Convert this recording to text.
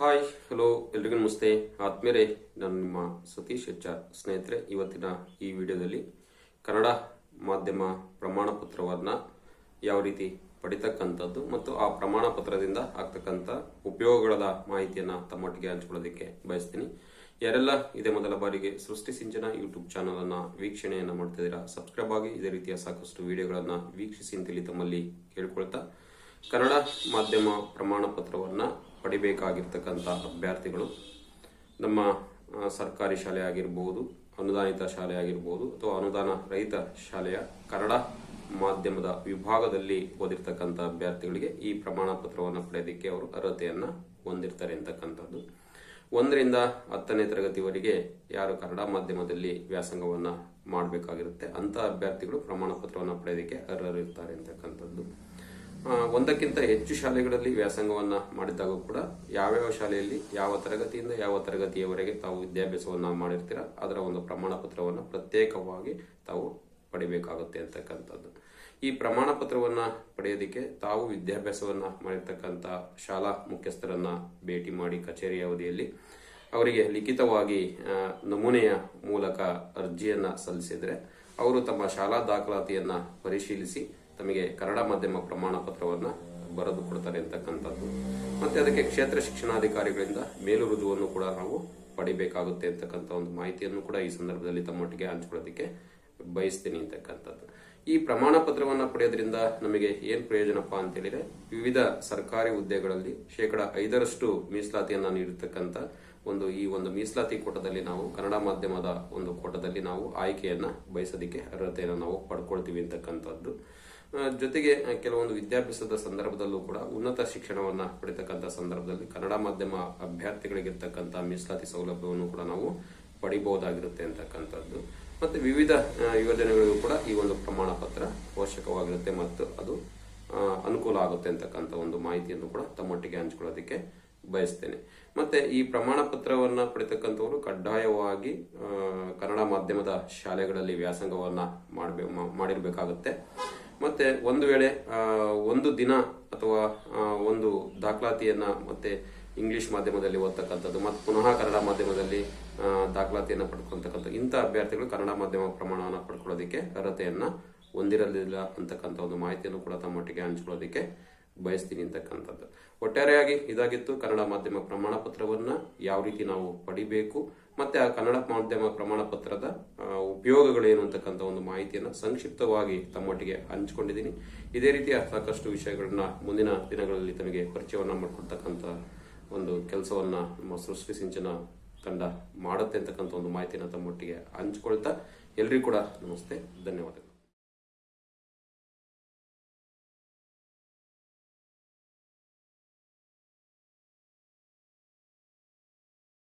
Hi hello ಎಲ್ರಿಗೂ ನಮಸ್ತೆ. ಆದ್ಮೇಲೆ ನಾನು ನಿಮ್ಮ ಸತೀಶ್ ಆರ್ ಸ್ನೇಹಿತರೆ, ಇವತ್ತಿನ ಈ ವಿಡಿಯೋದಲ್ಲಿ ಕನ್ನಡ ಮಾಧ್ಯಮ ಪ್ರಮಾಣ ಪತ್ರವನ್ನು ಯಾವ ರೀತಿ ಪಡಿತಕ್ಕಂಥದ್ದು ಮತ್ತು ಆ ಪ್ರಮಾಣ ಪತ್ರದಿಂದ ಆಗ್ತಕ್ಕಂಥ ಉಪಯೋಗಗಳ ಮಾಹಿತಿಯನ್ನು ತಮ್ಮೊಟ್ಟಿಗೆ ಹಂಚ್ಕೊಳ್ಳೋದಕ್ಕೆ ಬಯಸ್ತೀನಿ. ಯಾರೆಲ್ಲ ಇದೇ ಮೊದಲ ಬಾರಿಗೆ ಸೃಷ್ಟಿ ಸಿಂಚನ ಯೂಟ್ಯೂಬ್ ಚಾನಲನ್ನು ವೀಕ್ಷಣೆಯನ್ನು ವೀಕ್ಷಣೆಯನ್ನ ಮಾಡ್ತಿದ್ದೀರಾ, ಸಬ್ಸ್ಕ್ರೈಬ್ ಆಗಿ ಇದೇ ರೀತಿಯ ಸಾಕಷ್ಟು ವಿಡಿಯೋಗಳನ್ನು ವೀಕ್ಷಿಸಿ ಅಂತೇಳಿ ತಮ್ಮಲ್ಲಿ ಕೇಳ್ಕೊಳ್ತಾ ಕನ್ನಡ ಮಾಧ್ಯಮ ಪ್ರಮಾಣ ಪತ್ರವನ್ನ ಪಡಿಬೇಕಾಗಿರ್ತಕ್ಕಂಥ ಅಭ್ಯರ್ಥಿಗಳು ನಮ್ಮ ಸರ್ಕಾರಿ ಶಾಲೆ ಆಗಿರ್ಬೋದು, ಅನುದಾನಿತ ಶಾಲೆ ಆಗಿರ್ಬೋದು ಅಥವಾ ಅನುದಾನ ರಹಿತ ಶಾಲೆಯ ಕನ್ನಡ ಮಾಧ್ಯಮದ ವಿಭಾಗದಲ್ಲಿ ಓದಿರ್ತಕ್ಕಂಥ ಅಭ್ಯರ್ಥಿಗಳಿಗೆ ಈ ಪ್ರಮಾಣ ಪತ್ರವನ್ನು ಪಡೆಯೋದಕ್ಕೆ ಅವರು ಅರ್ಹತೆಯನ್ನು ಹೊಂದಿರ್ತಾರೆ ಅಂತಕ್ಕಂಥದ್ದು. ಒಂದರಿಂದ ಹತ್ತನೇ ತರಗತಿವರೆಗೆ ಯಾರು ಕನ್ನಡ ಮಾಧ್ಯಮದಲ್ಲಿ ವ್ಯಾಸಂಗವನ್ನು ಮಾಡಬೇಕಾಗಿರುತ್ತೆ, ಅಂಥ ಅಭ್ಯರ್ಥಿಗಳು ಪ್ರಮಾಣ ಪತ್ರವನ್ನು ಪಡೆಯೋದಕ್ಕೆ ಅರ್ಹರಿರ್ತಾರೆ ಅಂತಕ್ಕಂಥದ್ದು. ಒಂದಕ್ಕಿಂತ ಹೆಚ್ಚು ಶಾಲೆಗಳಲ್ಲಿ ವ್ಯಾಸಂಗವನ್ನ ಮಾಡಿದಾಗ ಕೂಡ ಯಾವ್ಯಾವ ಶಾಲೆಯಲ್ಲಿ ಯಾವ ತರಗತಿಯಿಂದ ಯಾವ ತರಗತಿಯವರೆಗೆ ತಾವು ವಿದ್ಯಾಭ್ಯಾಸವನ್ನ ಮಾಡಿರ್ತೀರ, ಅದರ ಒಂದು ಪ್ರಮಾಣ ಪತ್ರವನ್ನು ಪ್ರತ್ಯೇಕವಾಗಿ ತಾವು ಪಡಿಬೇಕಾಗುತ್ತೆ ಅಂತಕ್ಕಂಥದ್ದು. ಈ ಪ್ರಮಾಣ ಪತ್ರವನ್ನು ಪಡೆಯೋದಕ್ಕೆ ತಾವು ವಿದ್ಯಾಭ್ಯಾಸವನ್ನ ಮಾಡಿರ್ತಕ್ಕಂಥ ಶಾಲಾ ಮುಖ್ಯಸ್ಥರನ್ನ ಭೇಟಿ ಮಾಡಿ ಕಚೇರಿ ಅವಧಿಯಲ್ಲಿ ಅವರಿಗೆ ಲಿಖಿತವಾಗಿ ನಮೂನೆಯ ಮೂಲಕ ಅರ್ಜಿಯನ್ನ ಸಲ್ಲಿಸಿದ್ರೆ ಅವರು ತಮ್ಮ ಶಾಲಾ ದಾಖಲಾತಿಯನ್ನ ಪರಿಶೀಲಿಸಿ ತಮಗೆ ಕನ್ನಡ ಮಾಧ್ಯಮ ಪ್ರಮಾಣ ಪತ್ರವನ್ನ ಬರೆದು ಕೊಡ್ತಾರೆ ಅಂತಕ್ಕಂಥದ್ದು. ಮತ್ತೆ ಅದಕ್ಕೆ ಕ್ಷೇತ್ರ ಶಿಕ್ಷಣಾಧಿಕಾರಿಗಳಿಂದ ಮೇಲು ಕೂಡ ನಾವು ಪಡಿಬೇಕಾಗುತ್ತೆ ಅಂತಕ್ಕಂಥ ಒಂದು ಮಾಹಿತಿಯನ್ನು ಕೂಡ ಈ ಸಂದರ್ಭದಲ್ಲಿ ತಮ್ಮೊಟ್ಟಿಗೆ ಹಂಚ್ಕೊಳ್ಳೋದಕ್ಕೆ ಬಯಸ್ತೀನಿ ಅಂತಕ್ಕಂಥದ್ದು. ಈ ಪ್ರಮಾಣ ಪತ್ರವನ್ನ ಪಡೆಯೋದ್ರಿಂದ ನಮಗೆ ಏನ್ ಪ್ರಯೋಜನಪ್ಪ ಅಂತ ಹೇಳಿದ್ರೆ ವಿವಿಧ ಸರ್ಕಾರಿ ಹುದ್ದೆಗಳಲ್ಲಿ ಶೇಕಡ ಐದರಷ್ಟು ಮೀಸಲಾತಿಯನ್ನ ನೀಡಿರ್ತಕ್ಕಂಥ ಒಂದು ಈ ಒಂದು ಮೀಸಲಾತಿ ಕೋಟದಲ್ಲಿ ನಾವು, ಕನ್ನಡ ಮಾಧ್ಯಮದ ಒಂದು ಕೋಟದಲ್ಲಿ ನಾವು ಆಯ್ಕೆಯನ್ನ ಬಯಸೋದಕ್ಕೆ ಅರ್ಹತೆಯನ್ನು ನಾವು ಪಡ್ಕೊಳ್ತೀವಿ ಅಂತಕ್ಕಂಥದ್ದು. ಜೊತೆಗೆ ಕೆಲವೊಂದು ವಿದ್ಯಾಭ್ಯಾಸದ ಸಂದರ್ಭದಲ್ಲೂ ಕೂಡ ಉನ್ನತ ಶಿಕ್ಷಣವನ್ನು ಪಡಿತಕ್ಕಂಥ ಸಂದರ್ಭದಲ್ಲಿ ಕನ್ನಡ ಮಾಧ್ಯಮ ಅಭ್ಯರ್ಥಿಗಳಿಗಿರ್ತಕ್ಕಂಥ ಮೀಸಲಾತಿ ಸೌಲಭ್ಯವನ್ನು ಕೂಡ ನಾವು ಪಡಿಬಹುದಾಗಿರುತ್ತೆ ಅಂತಕ್ಕಂಥದ್ದು. ಮತ್ತು ವಿವಿಧ ಯೋಜನೆಗಳಿಗೂ ಕೂಡ ಈ ಒಂದು ಪ್ರಮಾಣ ಪತ್ರ ಅವಶ್ಯಕವಾಗಿರುತ್ತೆ ಮತ್ತು ಅದು ಅನುಕೂಲ ಆಗುತ್ತೆ ಅಂತಕ್ಕಂಥ ಒಂದು ಮಾಹಿತಿಯನ್ನು ಕೂಡ ತಮ್ಮೊಟ್ಟಿಗೆ ಹಂಚ್ಕೊಳ್ಳೋದಕ್ಕೆ ಬಯಸ್ತೇನೆ. ಮತ್ತೆ ಈ ಪ್ರಮಾಣ ಪತ್ರವನ್ನು ಪಡಿತಕ್ಕಂಥವರು ಕಡ್ಡಾಯವಾಗಿ ಕನ್ನಡ ಮಾಧ್ಯಮದ ಶಾಲೆಗಳಲ್ಲಿ ವ್ಯಾಸಂಗವನ್ನ ಮಾಡಬೇ, ಮಾ- ಮಾಡಿರ್ಬೇಕಾಗುತ್ತೆ. ಮತ್ತೆ ಒಂದು ವೇಳೆ ಒಂದು ದಿನ ಅಥವಾ ಒಂದು ದಾಖಲಾತಿಯನ್ನ ಮತ್ತೆ ಇಂಗ್ಲಿಷ್ ಮಾಧ್ಯಮದಲ್ಲಿ ಓದ್ತಕ್ಕಂಥದ್ದು ಮತ್ತು ಪುನಃ ಕನ್ನಡ ಮಾಧ್ಯಮದಲ್ಲಿ ದಾಖಲಾತಿಯನ್ನು ಪಡ್ಕೊಳ್ತಕ್ಕಂಥ ಇಂಥ ಅಭ್ಯರ್ಥಿಗಳು ಕನ್ನಡ ಮಾಧ್ಯಮ ಪ್ರಮಾಣವನ್ನು ಪಡ್ಕೊಳ್ಳೋದಕ್ಕೆ ಅರ್ಹತೆಯನ್ನು ಹೊಂದಿರಲಿಲ್ಲ ಅಂತಕ್ಕಂಥ ಒಂದು ಮಾಹಿತಿಯನ್ನು ಕೂಡ ತಮ್ಮೊಟ್ಟಿಗೆ ಹಂಚ್ಕೊಳ್ಳೋದಕ್ಕೆ ಬಯಸ್ತೀನಿ ಅಂತಕ್ಕಂಥದ್ದು. ಒಟ್ಟಾರೆಯಾಗಿ ಇದಾಗಿತ್ತು ಕನ್ನಡ ಮಾಧ್ಯಮ ಪ್ರಮಾಣ ಪತ್ರವನ್ನ ಯಾವ ರೀತಿ ನಾವು ಪಡಿಬೇಕು ಮತ್ತೆ ಆ ಕನ್ನಡ ಮಾಧ್ಯಮ ಪ್ರಮಾಣ ಪತ್ರದ ಉಪಯೋಗಗಳೇನು ಅಂತಕ್ಕಂಥ ಒಂದು ಮಾಹಿತಿಯನ್ನ ಸಂಕ್ಷಿಪ್ತವಾಗಿ ತಮ್ಮೊಟ್ಟಿಗೆ ಹಂಚಿಕೊಂಡಿದ್ದೀನಿ. ಇದೇ ರೀತಿಯ ಸಾಕಷ್ಟು ವಿಷಯಗಳನ್ನ ಮುಂದಿನ ದಿನಗಳಲ್ಲಿ ತಮಗೆ ಪರಿಚಯವನ್ನ ಮಾಡಿಕೊಡ್ತಕ್ಕಂಥ ಒಂದು ಕೆಲಸವನ್ನ ನಮ್ಮ ಸೃಷ್ಟಿ ಸಿಂಚನ ತಂಡ ಮಾಡುತ್ತೆ ಅಂತಕ್ಕಂಥ ಒಂದು ಮಾಹಿತಿಯನ್ನು ತಮ್ಮೊಟ್ಟಿಗೆ ಹಂಚಿಕೊಳ್ತಾ ಎಲ್ರಿಗೂ ಕೂಡ ನಮಸ್ತೆ, ಧನ್ಯವಾದಗಳು.